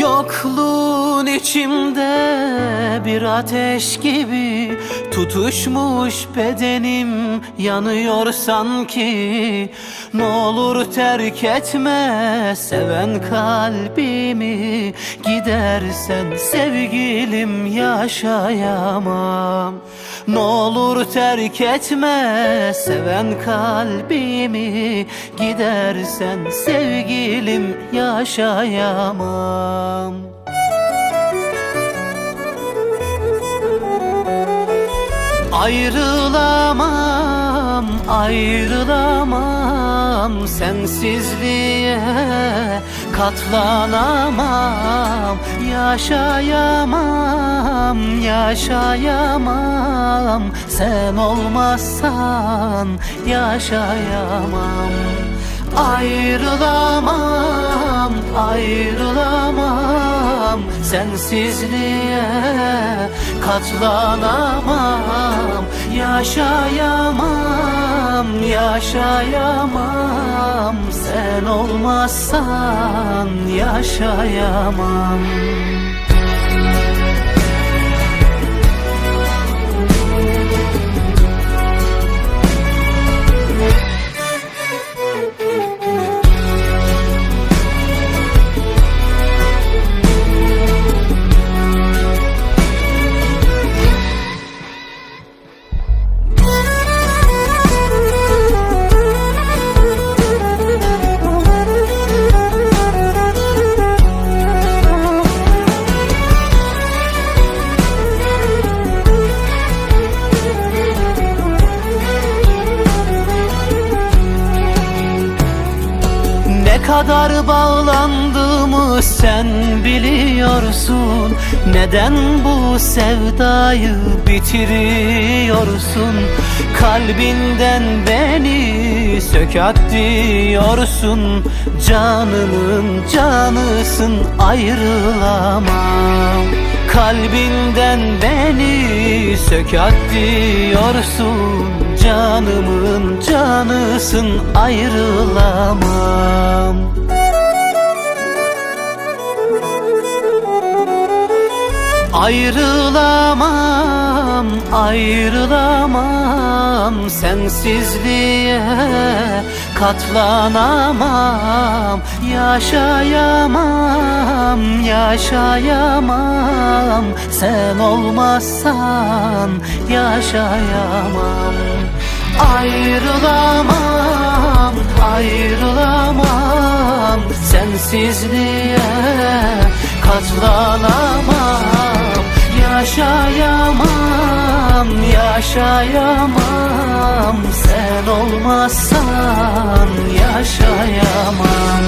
yokluğu içimde bir ateş gibi Tutuşmuş bedenim yanıyor sanki. Ne olur terk etme seven kalbimi Gidersen sevgilim yaşayamam. Ne olur terk etme seven kalbimi Gidersen sevgilim yaşayamam Ayrılamam, ayrılamam Sensizliğe katlanamam Yaşayamam, yaşayamam. Sen olmazsan yaşayamam. Ayrılamam, ayrılamam Sensizliğe katlanamam Yaşayamam, yaşayamam. Sen olmazsan yaşayamam kadar bağlandığımı sen biliyorsun. Neden bu sevdayı bitiriyorsun? Kalbinden beni sökat diyorsun. Canımın canısın ayrılamam. Kalbinden beni sökat diyorsun Canımın canısın ayrılamam. Ayrılamam, ayrılamam Sensizliğe katlanamam Yaşayamam, yaşayamam. Sen olmazsan yaşayamam. Ayrılamam, ayrılamam. Sensizliğe katlanamam yaşayamam. Sen olmazsan yaşayamam